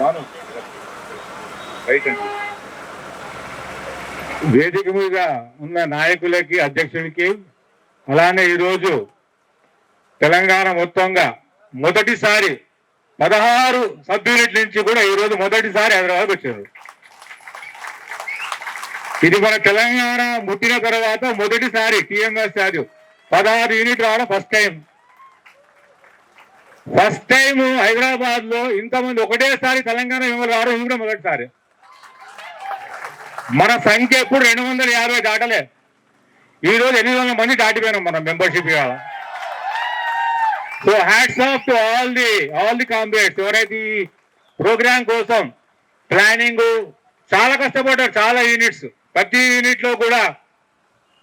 Banu. Right అండి. వేదిక మీద ఉన్న నాయకులకి అధ్యక్షుడికి అలానే ఈరోజు తెలంగాణ మొత్తంగా మొదటిసారి పదహారు సబ్ యూనిట్ నుంచి కూడా ఈరోజు మొదటిసారి హైదరాబాద్ వచ్చారు. ఇది మన తెలంగాణ ముట్టిన తర్వాత మొదటిసారి టీఎంఎస్ అది పదహారు యూనిట్ రావడం ఫస్ట్ టైం ఫస్ట్ టైం హైదరాబాద్లో ఇంతమంది ఒకటేసారి తెలంగాణ మెంబర్ రావడం ఇది కూడా మొదటిసారి. మన సంఖ్య ఎప్పుడు రెండు వందల యాభై దాటలే. ఈ రోజు ఎనిమిది వందల మంది దాటిపోయినాం మనం మెంబర్షిప్ కాదు so hats off to all the all the కాంబినేట్స్ ఎవరైతే ఈ ప్రోగ్రామ్ కోసం ప్లానింగ్ చాలా కష్టపడ్డారు చాలా యూనిట్స్. ప్రతి యూనిట్లో కూడా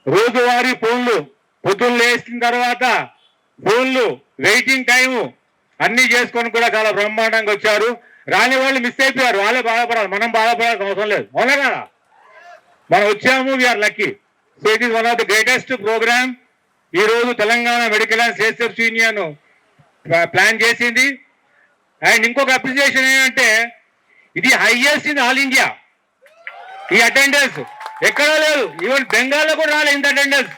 రోజువారీ ఫోన్లు పొద్దున్న లేచిన తర్వాత ఫోన్లు వెయిటింగ్ టైము అన్ని చేసుకొని కూడా చాలా బ్రహ్మాండంగా వచ్చారు. రాని వాళ్ళు మిస్ అయిపోయారు. వాళ్ళే బాధపడాలి. మనం బాధపడాల్సిన అవసరం లేదు. అవునా కదా? మనం వచ్చాము we are lucky so it is one of the greatest program ఈ రోజు Telangana medical and safe union plan చేసింది. అండ్ ఇంకొక అప్రిసియేషన్ ఏంటంటే ఇది హైయెస్ట్ ఇన్ ఆల్ ఇండియా ఈ అటెండెన్స్ ఎక్కడా లేదు. ఈవెన్ బెంగాల్లో కూడా రాలేదు ఇంత attendance.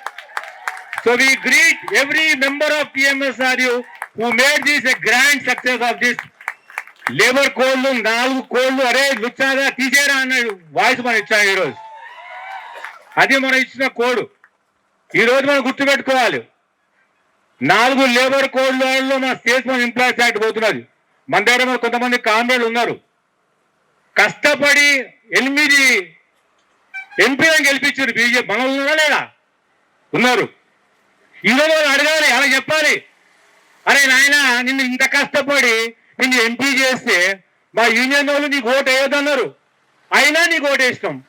So we greet every member of T M S R U who made this a grand success of this labour కోళ్ళు నాలుగు కోళ్ళు అరే లుచ్చాగా తీసేరా అన్నాడు. వాయిస్ మనం ఇచ్చాం ఈరోజు. అది మనం ఇచ్చిన కోడ్. ఈ రోజు మనం గుర్తుపెట్టుకోవాలి. నాలుగు లేబర్ కోడ్లలో మన స్టేట్ మన ఎంప్లాయీస్ యాక్ట్ పోతున్నది. మన దగ్గర మన కొంతమంది కామ్రేడ్లు ఉన్నారు. కష్టపడి ఎనిమిది ఎంపీలను గెలిపించారు. బీజేపీ మనం ఉన్నారా లేదా ఉన్నారు. ఈరోజు అడగాలి అలా చెప్పాలి? అరే నాయన నిన్ను ఇంత కష్టపడి నిన్ను ఎంపీ చేస్తే మా యూనియన్ వాళ్ళు నీకు ఓటు వేయొద్దన్నారు. అయినా నీకు ఓటు వేస్తాం.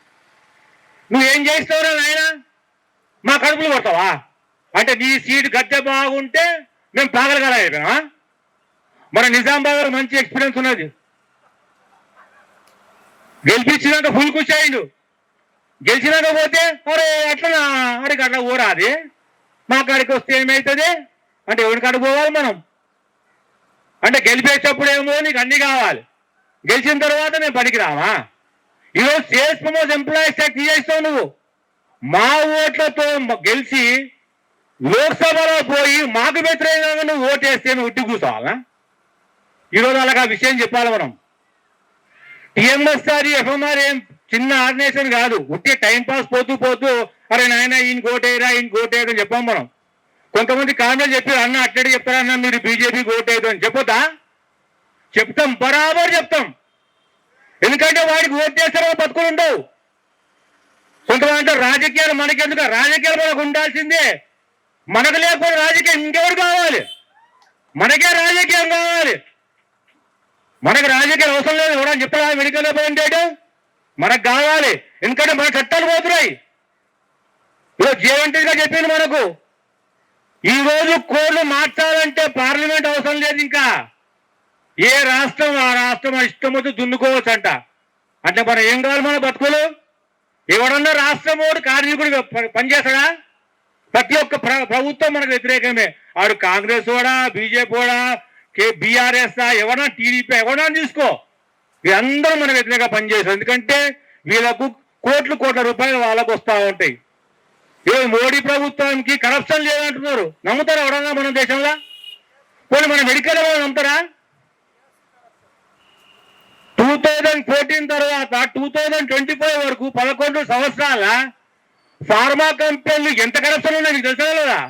నువ్వేం చేస్తావురా నాయన? మా కడుపులు కొడతావా? అంటే నీ సీట్ గద్దె బాగుంటే మేము పాగలగల అయిపోయినా మన నిజామాబాద్ మంచి ఎక్స్పీరియన్స్ ఉన్నది. గెలిపించినాక ఫుల్ ఖుషి అయిండు. గెలిచినాక పోతే అరే అట్లా అడిగి అట్లా ఊరాది. మా కాడికి వస్తే ఏమవుతుంది అంటే ఎవరి కాడికి పోవాలి మనం? అంటే గెలిపేటప్పుడు ఏమో నీకు అన్ని కావాలి. గెలిచిన తర్వాత మేము పనికి రావా? ఈరోజు సేల్స్ ప్రమోస్ ఎంప్లాయీస్ యాక్ట్ చేస్తావు నువ్వు. మా ఓట్లతో గెలిచి లోక్సభలో పోయి మాకు వ్యతిరేకంగా నువ్వు ఓటేస్తే నువ్వు ఉట్టి కూర్చోవాలా? ఈరోజు అలాగా విషయం చెప్పాలి మనం. టీఎంఎస్ టీఎంఎస్ఆర్ ఎఫ్ఎంఆర్ ఏం చిన్న ఆర్డినేషన్ కాదు. ఉట్టి టైం పాస్ పోతూ పోతూ అరే నాయన ఈయన కోటేరా ఈయన కోటేరా అని చెప్పాం మనం. కొంతమంది కామెంట్ చెప్పారు అన్న అట్టడి చెప్తారన్న మీరు బీజేపీ కోటేయదు అని చెప్పొద్దా? చెప్తాం బరాబర్ చెప్తాం. ఎందుకంటే వాడికి ఓట్ చేస్తారో బతుకులు ఉండవు. కొంతమంది అంటే రాజకీయాలు మనకెందుకు? రాజకీయాలు మనకు ఉండాల్సిందే. మనకు లేకపోతే రాజకీయం ఇంకెవరు కావాలి? మనకే రాజకీయం కావాలి. మనకు రాజకీయాలు అవసరం లేదు. ఎవరైనా చెప్తారా మెడికల్ రిప్రజెంటేటివ్ మనకు కావాలి. ఎందుకంటే మన చట్టాలు పోతున్నాయి. ఇలా జేవంటి చెప్పింది మనకు. ఈ రోజు కోళ్ళు మార్చాలంటే పార్లమెంట్ అవసరం లేదు ఇంకా. ఏ రాష్ట్రం ఆ రాష్ట్రం ఆ ఇష్టం వచ్చి దున్నుకోవచ్చు అంట అంటే మనం ఏం కావాలి మన బతుకులు? ఎవడన్నా రాష్ట్రం వాడు కార్మికుడు పనిచేస్తాడా? ప్రతి ఒక్క ప్రభుత్వం మనకు వ్యతిరేకమే. ఆడు కాంగ్రెస్ కూడా బీజేపీ కూడా కే బీఆర్ఎస్ ఎవరన్నా టీడీపీ ఎవరన్నా తీసుకో. వీళ్ళందరూ మనకు వ్యతిరేకంగా పనిచేస్తారు. ఎందుకంటే వీళ్ళకు కోట్లు కోట్ల రూపాయలు వాళ్ళకు వస్తూ ఉంటాయి. ఈరోజు మోడీ ప్రభుత్వానికి కరప్షన్ లేదంటున్నారు. నమ్ముతారా ఎవడన్నా మన దేశంలో? పోనీ మన మెడికల్ వాళ్ళు నమ్ముతారా? టూ థౌజండ్ ఫోర్టీన్ తర్వాత టూ థౌజండ్ ట్వంటీ ఫైవ్ వరకు పదకొండు సంవత్సరాల ఫార్మా కంపెనీలు ఎంత కరప్షన్ ఉన్నాయి మీకు తెలుసా లేదా?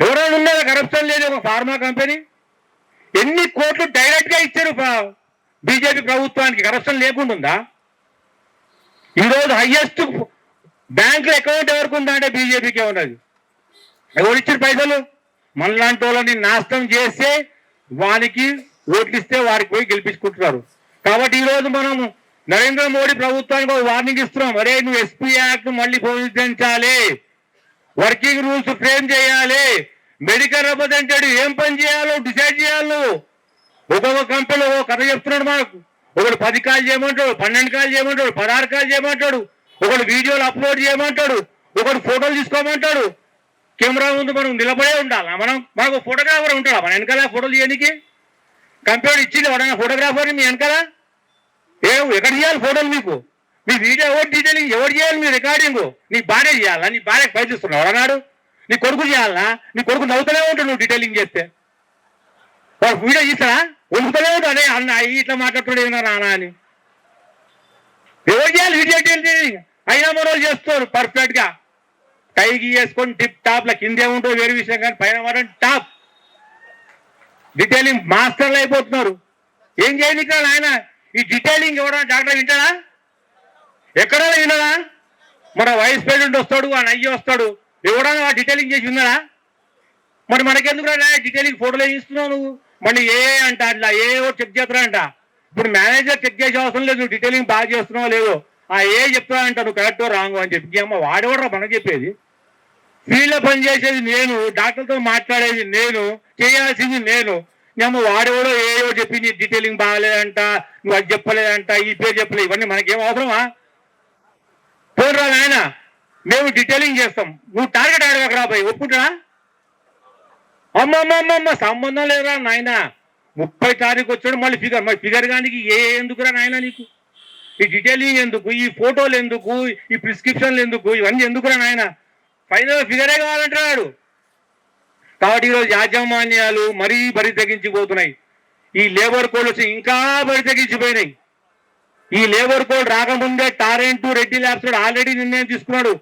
ఎవరైనా ఉన్నదా కరప్షన్ లేదు ఒక ఫార్మా కంపెనీ? ఎన్ని కోట్లు డైరెక్ట్గా ఇచ్చారు బీజేపీ ప్రభుత్వానికి? కరప్షన్ లేకుండా ఉందా? ఈరోజు హైయెస్ట్ బ్యాంకులో అకౌంట్ ఎవరికి ఉందంటే బీజేపీకే ఉన్నది. ఎవరు ఇచ్చిన పైసలు? మనలాంటి వాళ్ళని నాశనం చేస్తే వానికి ఓట్లు ఇస్తే వారికి పోయి గెలిపించుకుంటున్నారు. కాబట్టి ఈ రోజు నరేంద్ర మోడీ ప్రభుత్వానికి ఒక వార్నింగ్ ఇస్తున్నాం. అరే నువ్వు ఎస్పీ యాక్ట్ మళ్ళీ పోషించాలి వర్కింగ్ రూల్స్ ఫ్రేమ్ చేయాలి. మెడికల్ రిప్రజెంటేటివ్ ఏం పని చేయాలో డిసైడ్ చేయాలి నువ్వు. ఒక్కొక్క కంపెనీ ఒక కథ చెప్తున్నాడు మనకు ఒకడు పది కాల్ చేయమంటాడు పన్నెండు కాల్ చేయమంటాడు పదహారు కాల్ చేయమంటాడు. ఒకడు వీడియోలు అప్లోడ్ చేయమంటాడు ఒకడు ఫోటోలు తీసుకోమంటాడు. కెమెరా ముందు మనం నిలబడే ఉండాలి? మనం మనకు ఫోటోగ్రాఫర్ ఉంటాడా? మన వెనకాల ఫోటోలు చేయడానికి కంప్యూటర్ ఇచ్చింది ఎవడైనా ఫోటోగ్రాఫర్ని మీ వెనకాల? ఏ ఎక్కడ చేయాలి ఫోటోలు మీకు? మీ వీడియో ఎవరు డీటెయిలింగ్ ఎవరు చేయాలి మీ రికార్డింగ్? నీ భార్య చేయాలా? నీ భార్యకు పై చూస్తున్నావు? ఎవరన్నాడు నీ కొడుకు చేయాలా? నీ కొడుకు నవ్వుతూనే ఉంటాడు నువ్వు డీటెయిలింగ్ చేస్తే. వాడు వీడియో తీస్తారా వణుకుతూనే ఉంటాడు. అదే అన్న ఇట్లా మాట్లాడుతున్నాడు ఏమన్నా రానా అని. ఎవరు చేయాలి వీడియో డీటెయిలింగ్ అయినా మరో చేస్తారు పర్ఫెక్ట్గా. టైకి వేసుకొని టిప్ టాప్ లా కిందే ఉంటూ వేరే విషయం కానీ పైన మాత్రం టాప్ డీటెయిలింగ్ మాస్టర్లు అయిపోతున్నారు. ఏం చేయాలి ఆయన? ఈ డీటెయిలింగ్ ఎవడన్నా డాక్టర్ వింటాడా ఎక్కడా వినడా? మన వైస్ ప్రెసిడెంట్ వస్తాడు ఆ అయ్యి వస్తాడు. ఇవ్వడానికి ఆ డీటెయిలింగ్ చేసి ఉన్నాడా మరి మనకెందుకు రా డీటెయిలింగ్ ఫోటోలు ఇస్తున్నావు నువ్వు? మళ్ళీ ఏ అంట అట్లా ఏ చెక్ చేస్తున్నా అంట ఇప్పుడు మేనేజర్ చెక్ చేసే అవసరం లేదు నువ్వు డీటెయిలింగ్ బాగా చేస్తున్నావో లేదో. ఆ ఏ చెప్తానంటాడు అంట నువ్వు కరెక్ట్ రాంగ్ అని చెప్పి. అమ్మ వాడేవాడరా మనకు చెప్పేది? వీళ్ళ పని పనిచేసేది నేను డాక్టర్తో మాట్లాడేది నేను చేయాల్సింది నేను. నేను వాడేవాడో ఏయో చెప్పి నీ డీటెయిలింగ్ బాగాలేదంట నువ్వు అది చెప్పలేదంట ఈ పేరు చెప్పలేదు ఇవన్నీ మనకేం అవసరమా? పోరా నాయన మేము డీటెయిలింగ్ చేస్తాం. నువ్వు టార్గెట్ అడగక రాబోయ్ ఒప్పుకుంటారా అమ్మమ్మమ్మమ్మ సంబంధం లేదురా నాయన. ముప్పై తారీఖు వచ్చాడు మళ్ళీ ఫిగర్ మరి ఫిగర్ గానికి ఏ ఎందుకురా నాయన నీకు? ఈ డీటెయిలింగ్ ఎందుకు? ఈ ఫోటోలు ఎందుకు? ఈ ప్రిస్క్రిప్షన్లు ఎందుకు? ఇవన్నీ ఎందుకురా నాయన? ఫైనల్ ఫిగరే కావాలంటున్నాడు. కాబట్టి ఈరోజు యాజమాన్యాలు మరీ బరి తగ్గించిపోతున్నాయి ఈ లేబర్ కోడ్ వచ్చి ఇంకా బరి తగ్గించిపోయినాయి ఈ లేబర్ కోడ్ రాకముందే టారెంట్ రెడ్డి ల్యాబ్స్ ఆల్రెడీ నిర్ణయం తీసుకున్నాడు.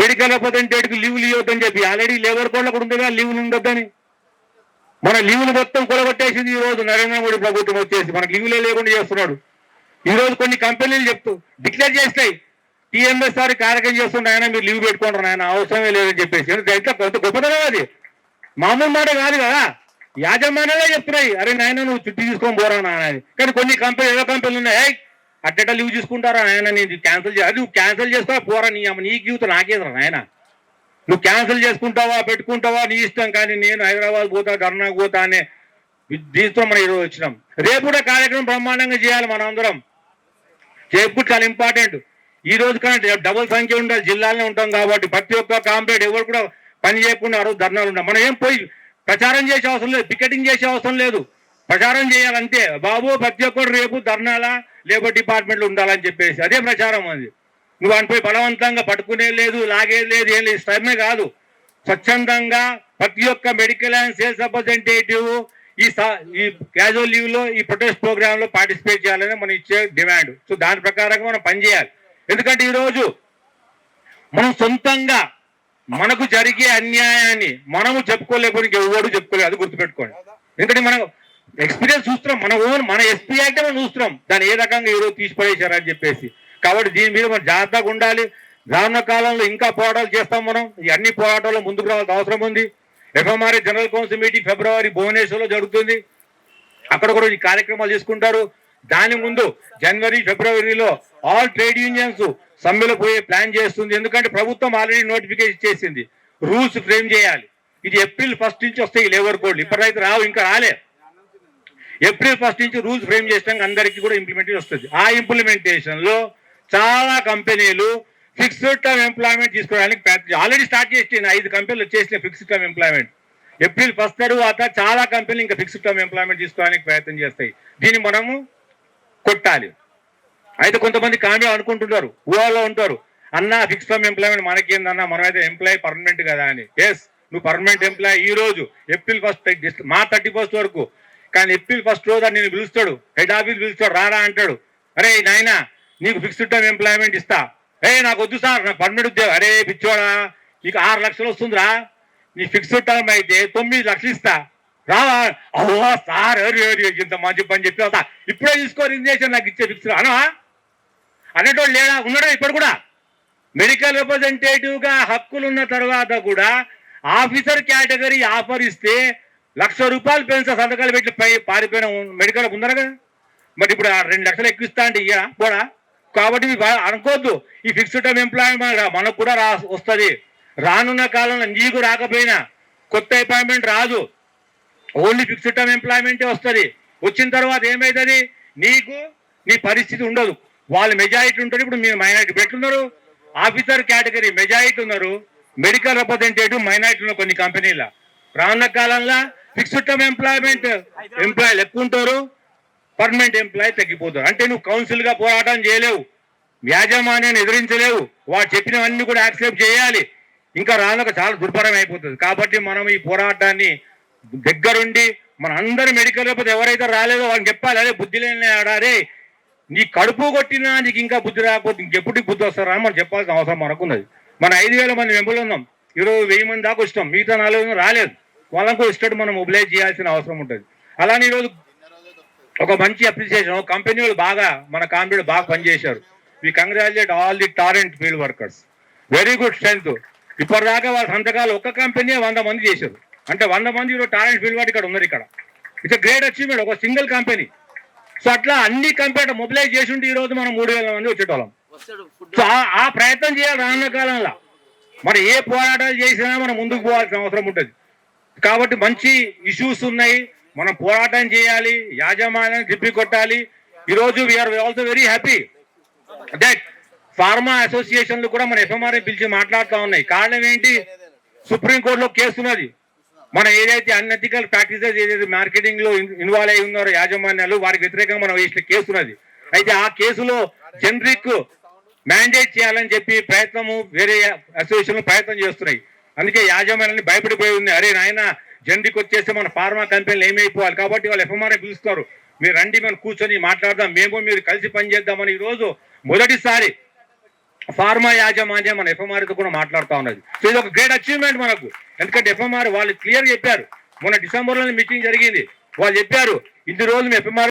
మెడికల్ రిప్రజెంటేటివ్ లీవ్లు ఇవ్వద్దని చెప్పి ఆల్రెడీ లేబర్ కోడ్లో కూడా ఉంది కదా లీవ్లు ఉండొద్దని మన లీవ్లు మొత్తం కొలగొట్టేసింది ఈ రోజు నరేంద్ర మోడీ ప్రభుత్వం వచ్చేసి మనకు లీవ్లే లేకుండా చేస్తున్నాడు. ఈ రోజు కొన్ని కంపెనీలు చెప్తూ డిక్లేర్ చేస్తాయి. టీఎంఎస్ఆర్ కార్యక్రమం చేస్తుండే ఆయన మీరు లీవ్ పెట్టుకుంటారు ఆయన అవసరమే లేదని చెప్పేసి. ఎందుకంటే ఎంత కొంత గొప్పదనం అది. మామూలు మాట కాదు కదా. యాజమాన్యాలే చెప్తున్నాయి. అరే నాయన నువ్వు చుట్టి తీసుకొని పోరా నాయన కానీ కొన్ని కంపెనీ ఏదో కంపెనీలు ఉన్నాయి. అట్ట అట్టట లీవ్ తీసుకుంటారా ఆయన నేను క్యాన్సిల్ చేయాలి నువ్వు క్యాన్సిల్ చేసుకో పోరా నీ అమ్మ నీ జీవితం నాకేదరా నాయన. నువ్వు క్యాన్సిల్ చేసుకుంటావా పెట్టుకుంటావా? నీ ఇష్టం కానీ నేను హైదరాబాద్ పోతా ధర్నాకు పోతా అనే దీంతో మనం ఈరోజు వచ్చినాం. రేపు కూడా కార్యక్రమం బ్రహ్మాండంగా చేయాలి మనం అందరం చాలా ఇంపార్టెంట్. ఈ రోజు కన్నా డబుల్ సంఖ్య ఉండాలి జిల్లాలోనే ఉంటాం కాబట్టి ప్రతి ఒక్క కాంపేట్ ఎవరు కూడా పని చేయకుండా ఆ రోజు ధర్నాలు ఉండాలి. మనం ఏం పోయి ప్రచారం చేసే అవసరం లేదు పికెటింగ్ చేసే అవసరం లేదు. ప్రచారం చేయాలంటే బాబు ప్రతి ఒక్కరు రేపు ధర్నాల లేబర్ డిపార్ట్మెంట్లో ఉండాలని చెప్పేసి అదే ప్రచారం అది. నువ్వు అనిపోయి బలవంతంగా పట్టుకునే లేదు లాగేది లేదు ఏం లేదు శ్రమే కాదు. స్వచ్ఛందంగా ప్రతి ఒక్క మెడికల్ అండ్ సేల్స్ రిప్రజెంటేటివ్ ఈ ఈ క్యాజువల్ లీవ్లో ఈ ప్రొటెస్ట్ ప్రోగ్రామ్లో పార్టిసిపేట్ చేయాలని మనం ఇచ్చే డిమాండ్ సో దాని ప్రకారంగా మనం పనిచేయాలి ఎందుకంటే ఈరోజు మనం సొంతంగా మనకు జరిగే అన్యాయాన్ని మనము చెప్పుకోలేకపోతే ఎవరు చెప్పుకోలేదు. అది గుర్తుపెట్టుకోండి. ఎందుకంటే మనం ఎక్స్పీరియన్స్ చూస్తున్నాం. మన ఓన్ మన ఎస్పీ అంటే మనం చూస్తున్నాం. దాన్ని ఏ రకంగా ఈరోజు రోజు చెప్పేసి. కాబట్టి దీని మీద మనం జాగ్రత్తగా ఉండాలి. రానున్న కాలంలో ఇంకా పోరాటాలు చేస్తాం మనం. ఈ అన్ని పోరాటాల్లో ముందుకు రావాల్సిన అవసరం ఉంది. F M R A general council meeting February భువనేశ్వర్లో జరుగుతుంది అక్కడ కూడా ఈ కార్యక్రమాలు చేసుకుంటారు దాని ముందు జనవరి ఫిబ్రవరిలో ఆల్ ట్రేడ్ యూనియన్స్ సమ్మెలో పోయే ప్లాన్ చేస్తుంది ఎందుకంటే ప్రభుత్వం ఆల్రెడీ నోటిఫికేషన్ చేసింది రూల్స్ ఫ్రేమ్ చేయాలి ఇది ఏప్రిల్ ఫస్ట్ నుంచి వస్తాయి లేబర్ కోడ్లు ఇప్పటికైతే రావు ఇంకా రాలే ఏప్రిల్ ఫస్ట్ నుంచి రూల్స్ ఫ్రేమ్ చేసినాక అందరికీ కూడా ఇంప్లిమెంటేషన్ వస్తుంది ఆ ఇంప్లిమెంటేషన్లో చాలా కంపెనీలు ఫిక్స్డ్ టర్మ్ ఎంప్లాయ్మెంట్ తీసుకోవడానికి ఆల్రెడీ స్టార్ట్ చేసిన ఐదు కంపెనీలు వచ్చేసిన fixed term employment. April first తర్వాత చాలా కంపెనీలు ఇంకా ఫిక్స్డ్ టర్మ్ ఎంప్లాయ్మెంట్ తీసుకోవడానికి ప్రయత్నం చేస్తాయి. దీన్ని మనము కొట్టాలి. అయితే కొంతమంది కామెడీ అనుకుంటుంటారు ఊహలో ఉంటారు అన్న ఫిక్స్ టర్మ్ ఎంప్లాయ్మెంట్ మనకేందన్నా మనమైతే ఎంప్లాయ్ పర్మనెంట్ కదా అని. ఎస్ నువ్వు పర్మనెంట్ ఎంప్లాయ్ ఈ రోజు ఏప్రిల్ ఫస్ట్ మా థర్టీ ఫస్ట్ వరకు. కానీ ఏప్రిల్ ఫస్ట్ రోజు నేను పిలుస్తాడు హెడ్ ఆఫీస్ పిలుస్తాడు రారా అంటాడు. అరే నాయనా నీకు ఫిక్స్డ్ టర్మ్ ఎంప్లాయ్మెంట్ ఇస్తా. ఏ నాకు వద్దు సార్ నా పర్మనెంట్ ఉద్యోగం అరే పిచ్చోడా నీకు ఆరు లక్షలు వస్తుందిరా. నీ ఫిక్స్డ్ టర్మ్ అయితే తొమ్మిది లక్షలు ఇస్తా. రావా? అవ్వా సార్ అరే, ఇంత మంచి పని చెప్పి వస్తా ఇప్పుడే తీసుకో రిజిగ్నేషన్ నాకు ఇచ్చే ఫిక్స్ అనవా అనేటోడు లేడా? ఉన్నాడా ఇప్పుడు కూడా? మెడికల్ రిప్రజెంటేటివ్గా హక్కులు ఉన్న తర్వాత కూడా ఆఫీసర్ కేటగిరీ ఆఫర్ ఇస్తే లక్ష రూపాయలు పెన్షన్ సంతకాలు పెట్టి పై పారిపోయిన మెడికల్ ఉన్నారు కదా. మరి ఇప్పుడు రెండు లక్షలు ఎక్కువ ఇస్తా అంటే ఇయ్యా కూడా కాబట్టి బాగా అనుకోవద్దు ఈ ఫిక్స్డ్ టర్మ్ ఎంప్లాయ్మెంట్ మనకు కూడా రా వస్తుంది. రానున్న కాలంలో నీకు రాకపోయినా కొత్త అపాయింట్మెంట్ రాదు. ఓన్లీ ఫిక్స్డ్ టర్మ్ ఎంప్లాయ్మెంటే వస్తుంది. వచ్చిన తర్వాత ఏమవుతుంది నీకు నీ పరిస్థితి ఉండదు. వాళ్ళు మెజారిటీ ఉంటారు ఇప్పుడు మీరు మైనారిటీ పెట్టున్నారు. ఆఫీసర్ కేటగిరీ మెజారిటీ ఉన్నారు. మెడికల్ రిప్రజెంటేటివ్ మైనారిటీ ఉన్నారు కొన్ని కంపెనీల రానున్న కాలంలో ఫిక్స్డ్ టర్మ్ ఎంప్లాయ్మెంట్ ఎంప్లాయీలు ఎక్కువ ఉంటారు పర్మనెంట్ ఎంప్లాయీ తగ్గిపోతారు అంటే నువ్వు కౌన్సిల్గా పోరాటం చేయలేవు. యాజమాన్యాన్ని ఎదిరించలేవు. వాడు చెప్పినవన్నీ కూడా యాక్సెప్ట్ చేయాలి. ఇంకా రానక చాలా దుర్భరం అయిపోతుంది. కాబట్టి మనం ఈ పోరాటాన్ని దగ్గరుండి మన అందరి మెడికల్ లేకపోతే ఎవరైతే రాలేదో వాళ్ళకి చెప్పాలి. అదే బుద్ధి లేని ఆడారే నీ కడుపు కొట్టినా నీకు ఇంకా బుద్ధి రాకపోతే ఇంకెప్పుడు బుద్ధి వస్తారా మనం చెప్పాల్సిన అవసరం మనకున్నది. మన ఐదు వేల మంది మెంబర్లు ఉన్నాం. ఈరోజు వెయ్యి మంది దాకా ఇష్టం మిగతా నాలుగు రాలేదు. వాళ్ళకు ఇష్టం మనం మొబిలైజ్ చేయాల్సిన అవసరం ఉంటుంది. అలానే ఈరోజు ఒక మంచి అప్రిసియేషన్ కంపెనీ వాళ్ళు బాగా మన కాంపిటీ బాగా పనిచేశారు. We congratulate all the talent field workers very good strength ఇప్పటిదాకా వాళ్ళ సంతకాలు ఒక్క కంపెనీ వంద మంది చేశారు. అంటే వంద మంది ఈరోజు టాలెంట్ ఫీల్డ్ వర్క్ ఇక్కడ ఉన్నారు ఇక్కడ. ఇట్స్ గ్రేట్ అచీవ్మెంట్ ఒక సింగిల్ కంపెనీ సో అట్లా అన్ని కంపెనీ మొబిలైజ్ చేసి ఉంటే ఈ రోజు మనం మూడు వేల మంది వచ్చేటోళ్ళం. సో ఆ- ఆ ప్రయత్నం చేయాలి రానున్న కాలంలో. మరి ఏ పోరాటాలు చేసినా మనం ముందుకు పోవాల్సిన అవసరం ఉంటుంది. కాబట్టి మంచి ఇష్యూస్ ఉన్నాయి. మనం పోరాటం చేయాలి యాజమాన్యాన్ని తిప్పి కొట్టాలి. ఈరోజు we are also very happy that pharma అసోసియేషన్లు కూడా మన ఎఫ్ఎంఆర్ఐ పిలిచి మాట్లాడుతూ ఉన్నాయి. కారణం ఏంటి? సుప్రీంకోర్టులో కేసు ఉన్నది. మన ఏదైతే అన్ఎథికల్ ప్రాక్టీసెస్ ఏదైతే మార్కెటింగ్లో ఇన్వాల్వ్ అయి ఉన్నారో యాజమాన్యాలు వారికి వ్యతిరేకంగా మనం వేసిన కేసు ఉన్నది. అయితే ఆ కేసులో జనరిక్ మ్యాండేట్ చేయాలని చెప్పి ప్రయత్నము వేరే అసోసియేషన్లు ప్రయత్నం చేస్తున్నాయి. అందుకే యాజమాన్యాన్ని భయపడిపోయి ఉంది. అరే నాయన జెండికి వచ్చేస్తే మన ఫార్మా కంపెనీలు ఏమైపోవాలి? కాబట్టి వాళ్ళు ఎఫ్ఎంఆర్ఐ పిలుస్తారు. మీరు రండి మనం కూర్చొని మాట్లాడదాం. మేము మీరు కలిసి పనిచేద్దామని ఈరోజు రోజు మొదటిసారి ఫార్మా యాజమాన్యం మన ఎఫ్ఎంఆర్తో కూడా మాట్లాడుతా ఉన్నది. సో ఇది ఒక గ్రేట్ అచీవ్మెంట్ మనకు. ఎందుకంటే ఎఫ్ఎంఆర్ వాళ్ళు క్లియర్ చెప్పారు. మొన్న డిసెంబర్లో మీటింగ్ జరిగింది. వాళ్ళు చెప్పారు ఇన్ని రోజులు ఎఫ్ఎంఆర్